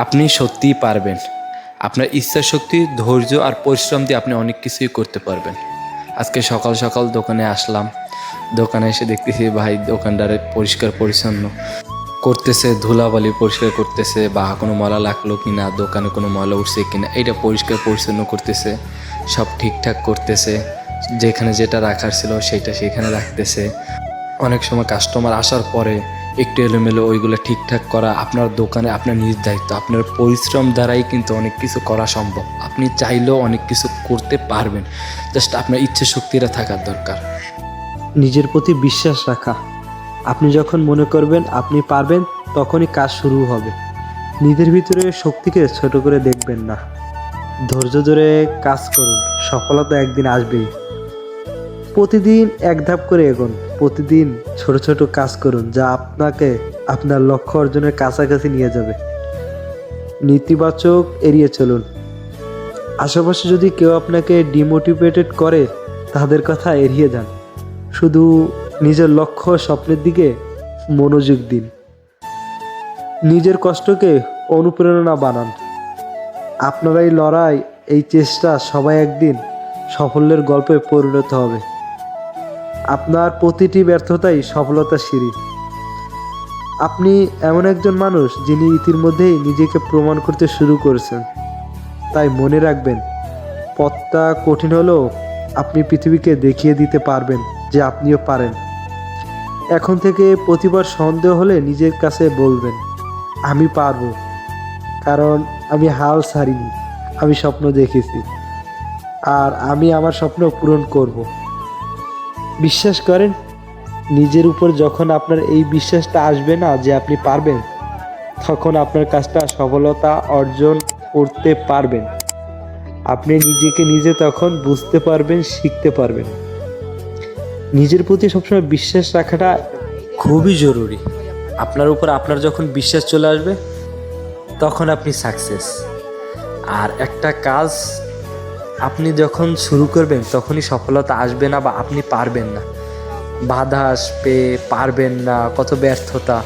আপনি সত্যিই পারবেন। আপনার ইচ্ছা শক্তি ধৈর্য আর পরিশ্রম দিয়ে আপনি অনেক কিছুই করতে পারবেন। আজকে সকাল সকাল দোকানে আসলাম। দোকানে এসে দেখতেছি ভাই দোকানদারে পরিষ্কার পরিচ্ছন্ন করতেছে, ধুলাবালি পরিষ্কার করতেছে, বা কোনো ময়লা লাগল কি না দোকানে কোনো ময়লা উঠছে কি না এটা পরিষ্কার পরিচ্ছন্ন করতেছে, সব ঠিকঠাক করতেছে, যেখানে যেটা রাখার ছিল সেটা সেখানে রাখতেছে। অনেক সময় কাস্টমার আসার পরে একটু এলোমেলো ওইগুলো ঠিকঠাক করা আপনার দোকানে, আপনার নিজ দায়িত্ব, আপনার পরিশ্রম দ্বারাই কিন্তু অনেক কিছু করা সম্ভব। আপনি চাইলেও অনেক কিছু করতে পারবেন। জাস্ট আপনার ইচ্ছে শক্তিটা থাকার দরকার। নিজের প্রতি বিশ্বাস রাখা। আপনি যখন মনে করবেন আপনি পারবেন, তখনই কাজ শুরু হবে। নিজের ভিতরে শক্তিকে ছোট করে দেখবেন না। ধৈর্য ধরে কাজ করুন। সফলতা একদিন আসবেই। প্রতিদিন এক ধাপ করে এগোন। প্রতিদিন ছোট ছোট কাজ করুন যা আপনাকে আপনার লক্ষ্য অর্জনের কাছাকাছি নিয়ে যাবে। নেতিবাচক এড়িয়ে চলুন। আশেপাশে যদি কেউ আপনাকে ডিমোটিভেটেড করে, তাদের কথা এড়িয়ে যান। শুধু নিজের লক্ষ্য স্বপ্নের দিকে মনোযোগ দিন। নিজের কষ্টকে অনুপ্রেরণা বানান। আপনার এই লড়াই, এই চেষ্টা সবাই একদিন সাফল্যের গল্পে পরিণত হবে। আপনার প্রতিটি ব্যর্থতাই সফলতা সিঁড়ি। আপনি এমন একজন মানুষ যিনি ইতিমধ্যেই নিজেকে প্রমাণ করতে শুরু করেছেন। তাই মনে রাখবেন, পথটা কঠিন হলেও আপনি পৃথিবীকে দেখিয়ে দিতে পারবেন যে আপনিও পারেন। এখন থেকে প্রতিবার সন্দেহ হলে নিজের কাছে বলবেন, আমি পারব, কারণ আমি হাল ছাড়িনি, আমি স্বপ্ন দেখেছি, আর আমি আমার স্বপ্ন পূরণ করব। বিশ্বাস করেন, নিজের উপর যখন আপনার এই বিশ্বাসটা আসবে না যে আপনি পারবেন, তখন আপনার কাজটা সফলতা অর্জন করতে পারবেন। আপনি নিজেকে নিজে তখন বুঝতে পারবেন, শিখতে পারবেন। নিজের প্রতি সবসময় বিশ্বাস রাখাটা খুবই জরুরি। আপনার উপর আপনার যখন বিশ্বাস চলে আসবে, তখন আপনি সাকসেস আর একটা কাজ আপনি যখন শুরু করবেন, তখনই সফলতা আসবে না বা আপনি পারবেন না। বাধা আসবে, পারবেন না, কত ব্যর্থতা।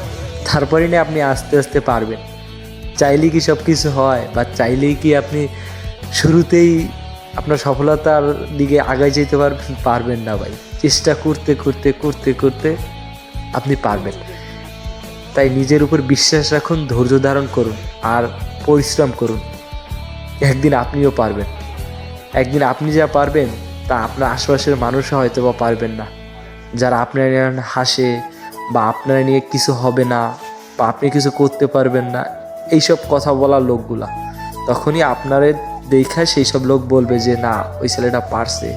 তারপরে না আপনি আস্তে আস্তে পারবেন। চাইলেই কি সব কিছু হয় বা চাইলেই কি আপনি শুরুতেই আপনার সফলতার দিকে আগায় যেতে পারবেন পারবেন না ভাই। চেষ্টা করতে করতে করতে করতে আপনি পারবেন। তাই নিজের উপর বিশ্বাস রাখুন, ধৈর্য ধারণ করুন আর পরিশ্রম করুন। একদিন আপনিও পারবেন। একদিন আপনি যা পারবেন, তা আপনার আশেপাশের মানুষও হয়তো বা পারবেন না। যারা আপনার নিয়ে হাসে বা আপনার নিয়ে কিছু হবে না বা আপনি কিছু করতে পারবেন না, এইসব কথা বলা লোকগুলা, তখনই আপনারে দেখা সেই সব লোক বলবে যে, না, ওই ছেলেটা পারছে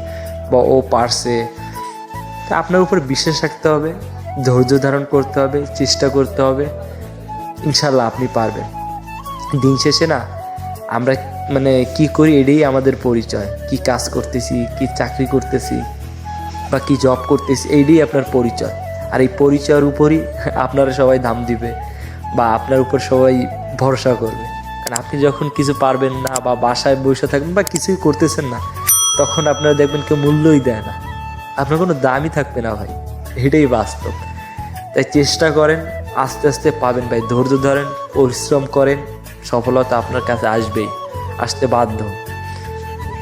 বা ও পারছে। তা আপনার উপর বিশ্বাস রাখতে হবে, ধৈর্য ধারণ করতে হবে, চেষ্টা করতে হবে ইনশাল্লাহ আপনি পারবেন। দিন শেষে না, আমরা মানে কি করি এটাই আমাদের পরিচয়। কি কাজ করতেছি, কি চাকরি করতেছি বা কি জব করতেছি, এইটাই আপনার পরিচয়। আর এই পরিচয়ের উপরই আপনারা সবাই দাম দিবে বা আপনার উপর সবাই ভরসা করবে। কারণ আপনি যখন কিছু পারবেন না বা বাসায় বসে থাকবেন বা কিছুই করতেছেন না, তখন আপনারা দেখবেন কেউ মূল্যই দেয় না। আপনার কোনো দামই থাকবে না ভাই। এটাই বাস্তব। তাই চেষ্টা করেন, আস্তে আস্তে পাবেন ভাই। ধৈর্য ধরেন, পরিশ্রম করেন, সফলতা আপনার কাছে আসবেই। আসতে বাধ্য।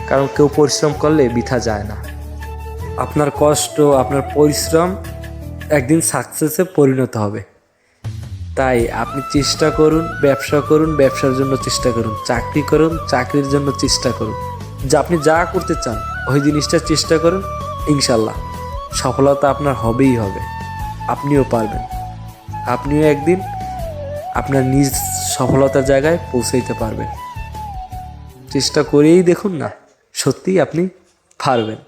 কারণ কেউ পরিশ্রম করলে বৃথা যায় না। আপনার কষ্ট, আপনার পরিশ্রম একদিন সাকসেসে পরিণত হবে। তাই আপনি চেষ্টা করুন, ব্যবসা করুন, ব্যবসার জন্য চেষ্টা করুন, চাকরি করুন, চাকরির জন্য চেষ্টা করুন। যা আপনি যা করতে চান, ওই জিনিসটা চেষ্টা করুন ইনশাল্লাহ সফলতা আপনার হবেই হবে। আপনিও পারবেন। আপনিও একদিন আপনার নিজ সফলতার জায়গায় পৌঁছাইতে পারবেন। চেষ্টা করেই দেখুন না সত্যিই আপনি পারবেন